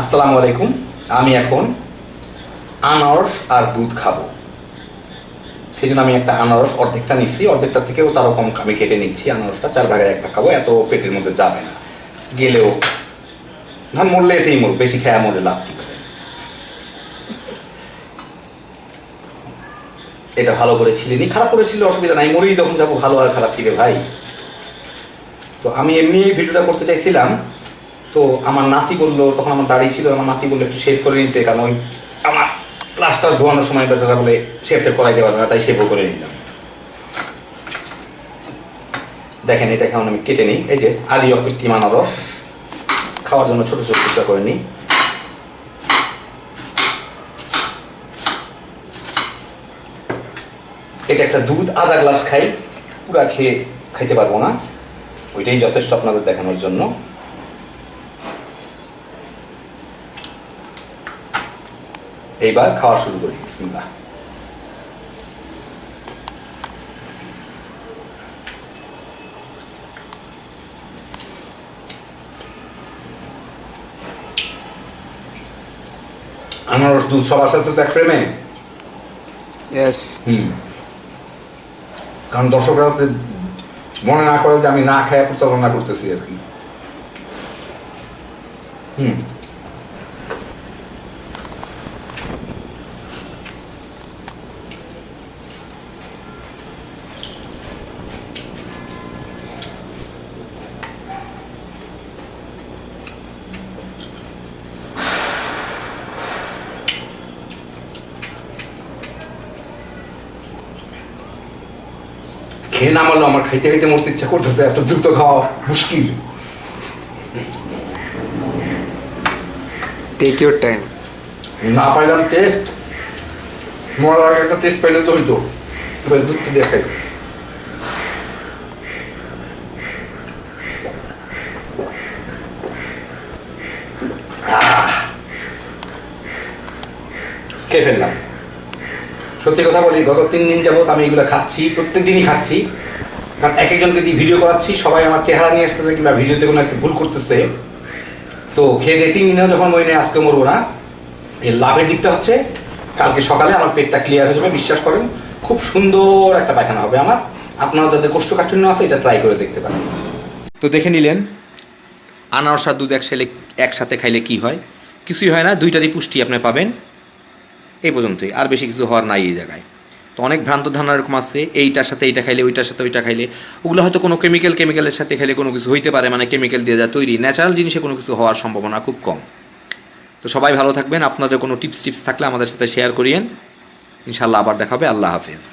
আসসালামু আলাইকুম, আমি এখন আনারস আর দুধ খাব। সেই জন্য আমি একটা আনারস অর্ধেকটা নিচ্ছি অর্ধেকটা থেকেও তারও কম আমি কেটে নিচ্ছি আনারসটা, চার ভাগের এক ভাগ খাব, এত পেটের মধ্যে যাবে না। গেলেও ধান মরলে এতেই মরবে, বেশি খেয়া মরে লাভ কি এটা ভালো করে ছিলে নি, খারাপ করেছিল অসুবিধা নাই, মরেই তখন যাব, ভালো আর খারাপ কিরে ভাই? তো আমি এমনি ভিডিওটা করতে চাইছিলাম তো আমার নাতি বলল, তখন আমার দাড়ি ছিল, আমার নাতি বলল, একটু শেভ করে নিতে। কারণ ওই আমার প্লাস্টার ধোয়ানোর সময় বেচারা বলে শেভ টেভ করাই দেওয়া না। তাই শেভও করে নিলাম। দেখেন এটা এখন আমি কেটে নিই। এই যে আদি অকৃত্রিম আনারস খাওয়ার জন্য ছোট ছোট টুকরা করে নিই। এটা একটা দুধ, আধা গ্লাস খাই। পুরা খেয়ে খাইতে পারব না। ওইটাই যথেষ্ট আপনাদের দেখানোর জন্য। এইবার খাওয়া শুরু করি বিসমিল্লাহ আনারস দুধ সবার সাথে তো এক প্রেমে হুম কারণ দর্শকরা মনে না করে যে আমি না খায় প্রতারণা করতেছি আর কি হুম খেয়ে না মারলো আমার খাইতে খাইতে মরতে ইচ্ছা করতেছে এত দ্রুত খাওয়া মুশকিল। টেক ইউর টাইম না পাইলাম টেস্ট মরার আগে একটা টেস্ট পাইলে তো হইতো এবার দুধ দিয়ে খাই আহ! খেয়ে ফেললাম। সত্যি কথা বলি, গত তিন দিন যাবত আমি এগুলো খাচ্ছি প্রত্যেক দিনই খাচ্ছি। কারণ এক একজনকে দিয়ে ভিডিও করাচ্ছি, সবাই আমার চেহারা নিয়ে আসতেছে কিংবা ভিডিওতে কোনো একটা ভুল করতেছে। তো খেয়ে দিয়ে তিন দিনেও যখন মনে আজকে মরবো না। এর লাভের দিকটা হচ্ছে, কালকে সকালে আমার পেটটা ক্লিয়ার হয়ে যাবে, বিশ্বাস করেন, খুব সুন্দর একটা পায়খানা হবে আমার। আপনারা যাদের কোষ্ঠকাঠিন্য আছে, এটা ট্রাই করে দেখতে পারেন। তো দেখে নিলেন আনারস আর দুধ একসাথে একসাথে খাইলে কি হয়? কিছুই হয় না, দুইটারই পুষ্টি আপনি পাবেন। এই পর্যন্তই, আর বেশি কিছু হওয়ার নাই এই জায়গায়। তো অনেক ভ্রান্ত ধারণা এরকম আছে, এইটার সাথে এইটা খাইলে, ওইটার সাথে ওইটা খাইলে। ওগুলো হয়তো কোনো কেমিক্যাল কেমিক্যালের সাথে খাইলে কোনো কিছু হইতে পারে মানে কেমিক্যাল দিয়ে যা তৈরি ন্যাচারাল জিনিসে কোনো কিছু হওয়ার সম্ভাবনা খুব কম। তো সবাই ভালো থাকবেন, আপনাদের কোনো টিপস টিপস থাকলে আমাদের সাথে শেয়ার করিয়েন। ইনশাল্লাহ আবার দেখাবে, আল্লাহ হাফেজ।